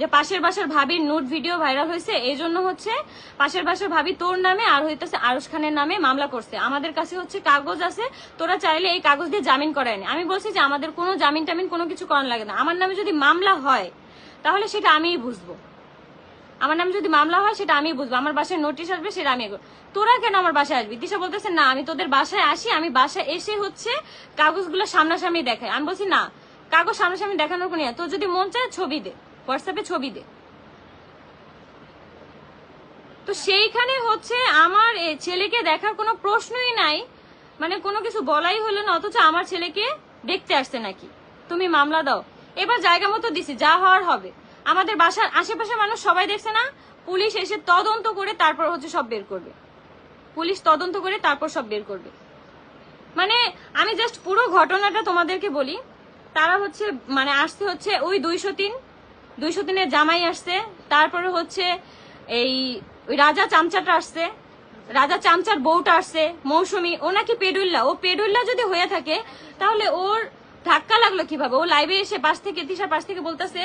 যে পাশের বাসার ভাবির নোট ভিডিও ভাইরাল হয়েছে এই জন্য হচ্ছে পাশের বাসার ভাবি তোর নামে আর হইতেছে আরুষ খানের নামে মামলা করছে। আমাদের কাছে হচ্ছে কাগজ আছে, তোরা চাইলে এই কাগজ দিয়ে জামিন করায়নি। আমি বলছি যে আমাদের কোনো জামিন টামিন কোনো কিছু করানো লাগে না। আমার নামে যদি মামলা হয়, তাহলে সেটা আমিই বুঝব। আমার নামে যদি মামলা হয়, সেটা আমি বুঝব। আমার বাসায় নোটিশ আসবে, সেটা আমি তোরা কেন আমার বাসায় আসবি? দিশা বলতেছে, না, আমি তোদের বাসায় আসি, আমি বাসায় এসে হচ্ছে কাগজগুলো সামনাসামনি দেখাই। আমি বলছি, না, কাগজ সামনাসামনি দেখানোর কোনো। তোর যদি মন চায়, ছবি দে। হোয়াটসঅ্যাপে ছবি দে। তো সেইখানে হচ্ছে আমার ছেলেকে দেখার কোনো প্রশ্নই নাই মানে কোনো কিছু বলাই হলো না, অথচ আমার ছেলেকে দেখতে আসছে নাকি। তুমি মামলা দাও। এবার জায়গা মতো দিছি, যা হওয়ার হবে। আমাদের বাসার আশেপাশে মানুষ সবাই দেখছে না, পুলিশ এসে তদন্ত করে তারপর হচ্ছে সব বের করবে। পুলিশ তদন্ত করে তারপর সব বের করবে। মানে আমি জাস্ট পুরো ঘটনাটা তোমাদেরকে বলি, তারা হচ্ছে মানে আসতে হচ্ছে ওই দুইশো তিন দুইশো দিনের জামাই আসছে, তারপরে হচ্ছে এই রাজা চামচাটা আসছে, রাজা চামচার বউটা আসছে, মৌসুমি, ও নাকি পেডুল্লা, ও পেডুল্লা যদি হয়ে থাকে, তাহলে ওর ধাক্কা লাগল কীভাবে? ও লাইভে এসে পাশ থেকে তিশার পাশ থেকে বলতেছে,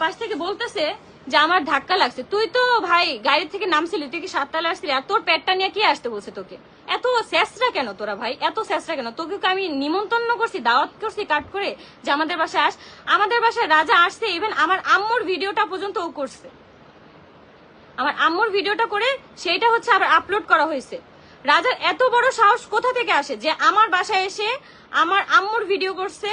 পাশ থেকে বলতেছে যে আমার ধাক্কা লাগছে। তুই তো ভাই গাড়ি থেকে নামছিলি, তুই কি সাততলা আসছিলি? আর তোর পেটটা নিয়ে কি আসতে বলছে তোকে? এত স্যাসরা কেন তোরা ভাই? এত স্যাসরা কেন? তোকে আমি নিমন্ত্রণ করছি, দাওয়াত করছি কাট করে যে আমাদের বাসায় আস? আমাদের বাসায় রাজা আসছে ইভেন আমার আম্মুর ভিডিওটা পর্যন্ত ও করছে। আমার আম্মুর ভিডিওটা করে সেইটা হচ্ছে আবার আপলোড করা হয়েছে। রাজার এত বড় সাহস কোথা থেকে আসে যে আমার বাসায় এসে আমার আম্মুর ভিডিও করছে?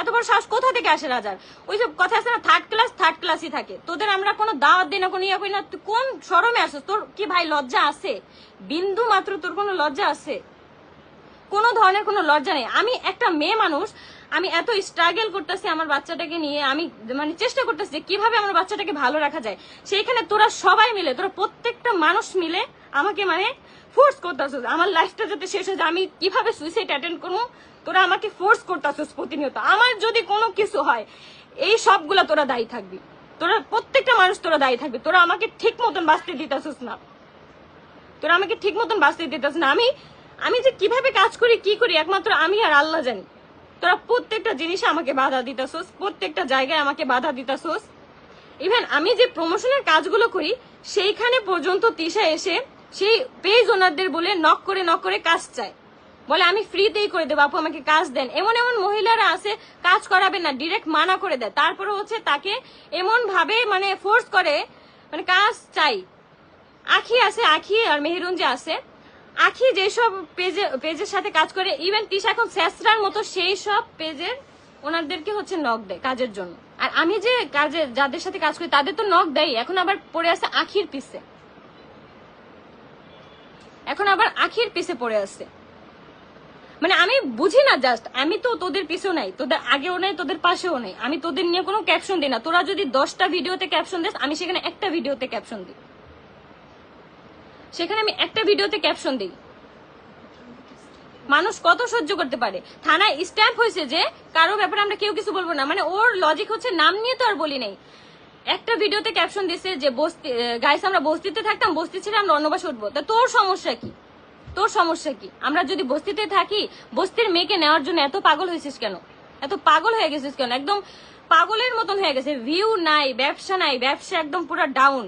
এত বড় সাহস কোথা থেকে আসে রাজার? ওই সব কথা আছে না থার্ড ক্লাস থার্ড ক্লাসই থাকে। তোদের আমরা কোনো দাওয়াত দিই না, কোনো ইয়া করি না। তুই কোন সরমে আসিস তোর কি ভাই লজ্জা আছে? বিন্দু মাত্র তোর কোনো লজ্জা আছে? কোনো ধরনের কোনো লজ্জা নেই। আমি একটা মেয়ে মানুষ, আমি এত স্ট্রাগল করতেছি আমার বাচ্চাটাকে নিয়ে, আমি মানে চেষ্টা করতেছি যে কীভাবে আমার বাচ্চাটাকে ভালো রাখা যায়। সেইখানে তোরা সবাই মিলে, তোরা প্রত্যেকটা মানুষ মিলে আমাকে মানে ফোর্স করতেছিস। আমার লাইফটা যাতে শেষ হয়ে আমি কীভাবে সুইসাইড অ্যাটেন্ড করব? তোরা আমাকে ফোর্স করতেছিস প্রতিনিয়ত। আমার যদি কোনো কিছু হয়, এই সবগুলা তোরা দায়ী থাকবি। তোরা প্রত্যেকটা মানুষ তোরা দায়ী থাকবি। তোরা আমাকে ঠিক মতন বাঁচতে দিতেছিস না। তোরা আমাকে ঠিক মতন বাঁচতে দিতেছ না। আমি আমি যে কীভাবে কাজ করি, কি করি, একমাত্র আমি আর আল্লাহ জানি। তোরা প্রত্যেকটা জিনিসে আমাকে বাধা দিতেছোস, প্রত্যেকটা জায়গায় আমাকে বাধা দিতেছোস। ইভেন আমি যে প্রমোশনের কাজগুলো করি, সেইখানে পর্যন্ত তিশা এসে সেই পেজ ওনারদের বলে নক করে নক করে কাজ চায়। বলে, আমি ফ্রিতেই করে দেবো, আপু আমাকে কাজ দেন। এমন এমন মহিলারা আছে, কাজ করাবে না ডিরেক্ট মানা করে দেয়। তারপরে হচ্ছে তাকে এমন ভাবে মানে ফোর্স করে মানে কাজ চাই। আখি আছে, আখি আর মেহেরুন যে আছে, আখি যেসব পেজে পেজের সাথে কাজ করে ইভেন তিশা এখন স্যাসরার মতো সেই সব পেজের ওনাদেরকে হচ্ছে নক দেয় কাজের জন্য। আর আমি যে কাজে, যাদের সাথে কাজ করি, তাদের তো নক দেয় এখন আবার পড়ে আছে আখির পিছে। এখন আবার আখির পিছে পড়ে আছে। মানে আমি বুঝি না জাস্ট আমি তো তোদের পিছেও নাই, তোদের আগেও নাই, তোদের পাশেও নাই। আমি তোদের নিয়ে কোনো ক্যাপশন দিই না। তোরা যদি দশটা ভিডিওতে ক্যাপশন দিস, আমি সেখানে একটা ভিডিওতে ক্যাপশন দিই। সেখানে আমি একটা ভিডিওতে ক্যাপশন দিই। মানুষ কত সহ্য করতে পারে? থানায় স্ট্যাম্প হয়েছে যে, কারও ব্যাপারে আমরা কেউ কিছু বলব না। মানে ওর লজিক হচ্ছে, নাম নিয়ে তো আর বলি নাই। একটা ভিডিওতে ক্যাপশন দিছে যে বস্তি গাইস আমরা বস্তিতে থাকতাম, বস্তি ছেড়ে আমরা অন্যবাসে উঠবো। তা তোর সমস্যা কি? তোর সমস্যা কি? আমরা যদি বস্তিতে থাকি, বস্তির মেয়েকে নেওয়ার জন্য এত পাগল হয়েছিস কেন? এত পাগল হয়ে গেছিস কেন? একদম পাগলের মতন হয়ে গেছে। ভিউ নাই, ব্যবসা নাই, ব্যবসা একদম পুরো ডাউন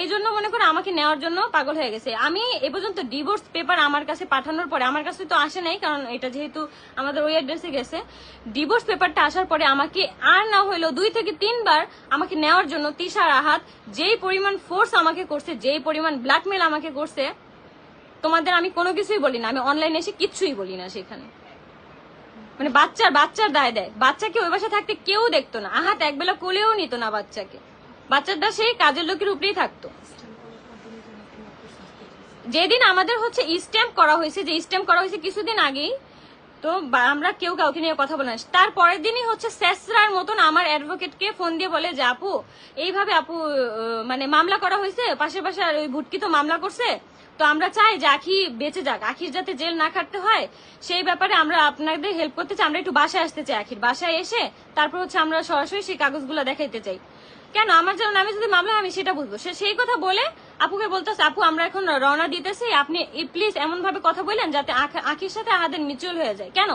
এই জন্য মনে করো আমাকে নেওয়ার জন্য পাগল হয়ে গেছে। আমি এ পর্যন্ত ডিভোর্স পেপার আমার কাছে পাঠানোর পরে, আমার কাছে তো আসে নাই, কারণ এটা যেহেতু আমাদের ওই অ্যাড্রেসে গেছে। ডিভোর্স পেপারটা আসার পরে আমাকে আর না হইল দুই থেকে তিনবার আমাকে নেওয়ার জন্য তিশার আহাত, যেই পরিমাণ ফোর্স আমাকে করছে, যেই পরিমাণ ব্ল্যাকমেল আমাকে করছে, তোমাদের আমি কোনো কিছুই বলি না। আমি অনলাইনে এসে কিচ্ছুই বলি না সেখানে। মানে বাচ্চার বাচ্চার দায় দেয়। বাচ্চাকে ওই বাসা থাকতে কেউ দেখতো না। আহাত একবেলা কোলেও নিত না বাচ্চাকে। বাচ্চাটা সেই কাজের লোকের উপরেই থাকতো। যেদিন আমাদের হচ্ছে স্ট্যাম্প করা হয়েছে, যে স্ট্যাম্প করা হয়েছে কিছুদিন আগেই তো আমরা কেউ কাউকে নিয়ে কথা বলে না। তার পরের দিনই হচ্ছে স্যাসরার মতন আমার অ্যাডভোকেটকে ফোন দিয়ে বলে যে, আপু, এইভাবে আপু মানে মামলা করা হয়েছে, পাশে পাশে আর ওই ভুটকি তো মামলা করছে। তো আমরা চাই যে আখি বেঁচে যাক, আখির যাতে জেল না খাটতে হয়। সেই ব্যাপারে আমরা আপনাদের হেল্প করতে চাই, আমরা একটু বাসায় আসতে চাই আখির। বাসায় এসে তারপর হচ্ছে আমরা সরাসরি সেই কাগজগুলো দেখাইতে চাই। কেন? আমার যেন নামে যদি মামলা আমি সেটা বুঝব। সে সেই কথা বলে আপুকে বলতেছে, আপু, আমরা এখন রওনা দিতেছি। আপনি প্লিজ এমন ভাবে কথা বললেন যাতে আখ- আখির সাথে আমাদের মিচুয়াল হয়ে যায়। কেন?